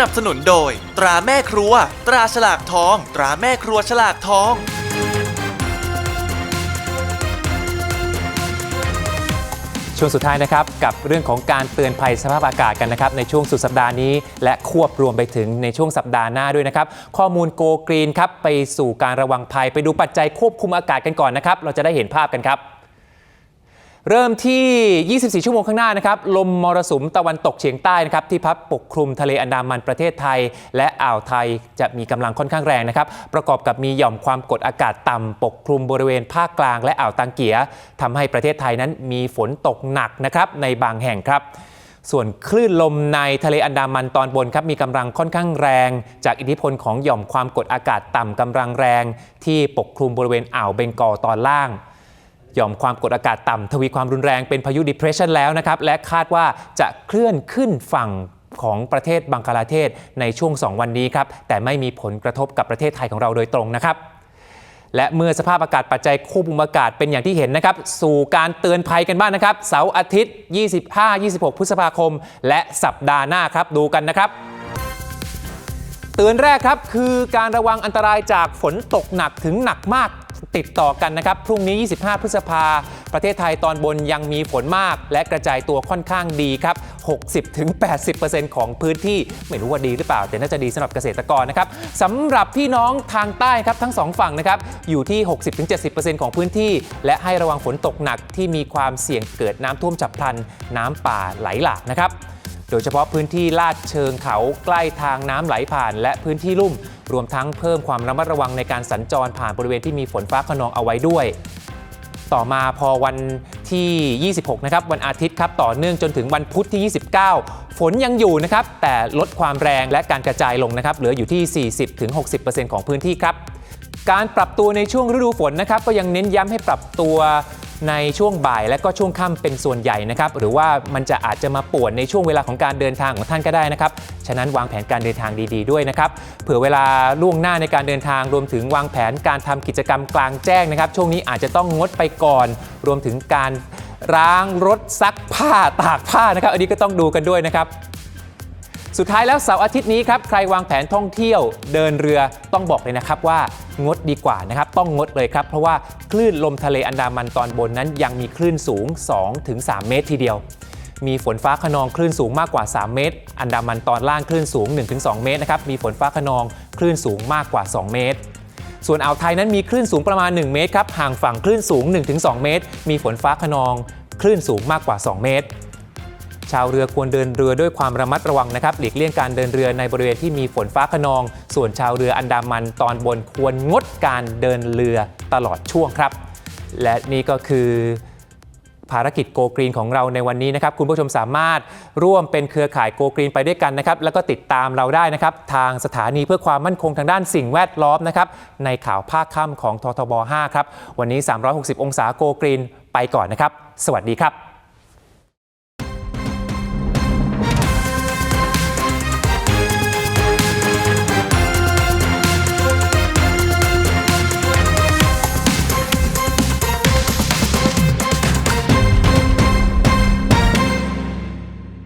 นับสนุนโดย ตราแม่ครัว ตราฉลากทอง ตราแม่ครัวฉลากทอง ช่วงสุดท้ายนะครับกับเรื่องของการเตือนภัยสภาพอากาศกันนะครับในช่วงสุดสัปดาห์นี้ และควบรวมไปถึงในช่วงสัปดาห์หน้าด้วยนะครับ ข้อมูลโกกรีนครับไปสู่การระวังภัยไปดูปัจจัยควบคุมอากาศกันก่อนนะครับ เราจะได้เห็นภาพกันครับ เริ่มที่ 24 ชั่วโมงข้างหน้านะครับ ลมมรสุมตะวันตกเฉียงใต้นะครับ ที่พัดปกคลุมทะเลอันดามันประเทศไทย และอ่าวไทยจะมีกำลังค่อนข้างแรงนะครับ ประกอบกับมีหย่อมความกดอากาศต่ำปกคลุมบริเวณภาคกลางและอ่าวตังเกียทำให้ประเทศไทยนั้นมีฝนตกหนักนะครับในบางแห่งครับส่วนคลื่นลมในทะเลอันดามันตอนบนครับมีกำลังค่อนข้างแรง จากอิทธิพลของหย่อมความกดอากาศต่ำกำลังแรง ที่ปกคลุมบริเวณอ่าวเบงกอลตอนล่าง หย่อมความกดอากาศต่ำทวีความรุนแรงเป็นพายุ depression แล้วนะครับ และคาดว่าจะเคลื่อนขึ้นฝั่งของประเทศบังคลาเทศในช่วง 2 วันนี้ครับ แต่ไม่มีผลกระทบกับประเทศไทยของเราโดยตรงนะครับ และเมื่อสภาพอากาศปัจจัยควบคุมอากาศเป็นอย่างที่เห็นนะครับ สู่การเตือนภัยกันบ้างนะครับ เสาร์อาทิตย์ 25-26 พฤษภาคม และสัปดาห์หน้าครับดูกันนะครับเตือนแรกครับคือการระวังอันตรายจากฝนตกหนักถึงหนักมาก ติดต่อกันนะครับ พรุ่งนี้ 25 พฤษภา ประเทศไทยตอนบนยังมีฝนมาก และกระจายตัวค่อนข้างดีครับ 60-80%ของพื้นที่ไม่รู้ว่าดีหรือเปล่า แต่น่าจะดีสำหรับเกษตรกรนะครับสำหรับพี่น้องทางใต้ครับทั้งสองฝั่งนะครับอยู่ที่ 60-70%ของพื้นที่ และให้ระวังฝนตกหนักที่มีความเสี่ยงเกิดน้ำท่วมฉับพลัน น้ำป่าไหลหลากนะครับ ดยเฉพาะพื้นที่ลาดเชิงเขาใกล้ทางน้ำไหลผ่าน และพื้นที่ลุ่ม รวมทั้งเพิ่มความระมัดระวังในการสัญจรผ่านบริเวณที่มีฝนฟ้าขนองเอาไว้ด้วย ต่อมาพอวันที่ 26 นะครับ วันอาทิตย์ครับ ต่อเนื่องจนถึงวันพุธที่ 29 ฝนยังอยู่นะครับ แต่ลดความแรงและการกระจายลงนะครับ เหลืออยู่ที่ 40-60%ของพื้นที่ครับ การปรับตัวในช่วงฤดูฝนนะครับ ก็ยังเน้นย้ำให้ปรับตัว ในช่วงบ่ายและก็ช่วงค่ำเป็นส่วนใหญ่นะครับหรือว่ามันจะอาจจะมาป่วนในช่วงเวลาของการเดินทางของท่านก็ได้นะครับฉะนั้นวางแผนการเดินทางดีๆด้วยนะครับเผื่อเวลาล่วงหน้าในการเดินทางรวมถึงวางแผนการทำกิจกรรมกลางแจ้งนะครับ ช่วงนี้อาจจะต้องงดไปก่อน รวมถึงการล้างรถซักผ้าตากผ้านะครับ อันนี้ก็ต้องดูกันด้วยนะครับ สุดท้ายแล้วเสาร์อาทิตย์นี้ครับใครวางแผนท่องเที่ยวเดินเรือต้องบอกเลยนะครับว่างดดีกว่านะครับ ต้องงดเลยครับ เพราะว่าคลื่นลมทะเลอันดามันตอนบนนั้น ยังมีคลื่นสูง 2-3 เมตรทีเดียว มีฝนฟ้าขนองคลื่นสูงมากกว่า 3 เมตร อันดามันตอนล่างคลื่นสูง 1-2 เมตรนะครับมีฝนฟ้าขนองคลื่นสูงมากกว่า 2 เมตรส่วนอ่าวไทยนั้นมีคลื่นสูงประมาณ 1 เมตรครับ ห่างฝั่งคลื่นสูง 1-2 เมตร มีฝนฟ้าขนอง คลื่นสูงมากกว่า 2 เมตร ชาวเรือควรเดินเรือด้วยความระมัดระวังนะครับหลีกเลี่ยงการเดินเรือในบริเวณที่มีฝนฟ้าขนอง ส่วนชาวเรืออันดามันตอนบนควรงดการเดินเรือตลอดช่วงครับ และนี่ก็คือภารกิจโกกรีนของเราในวันนี้นะครับ คุณผู้ชมสามารถร่วมเป็นเครือข่ายโกกรีนไปด้วยกันนะครับ แล้วก็ติดตามเราได้นะครับ ทางสถานีเพื่อความมั่นคงทางด้านสิ่งแวดล้อมนะครับ ในข่าวภาคค่ำของททบ 5 ครับ วันนี้ 360 องศาโกกรีนไปก่อนนะครับ สวัสดีครับ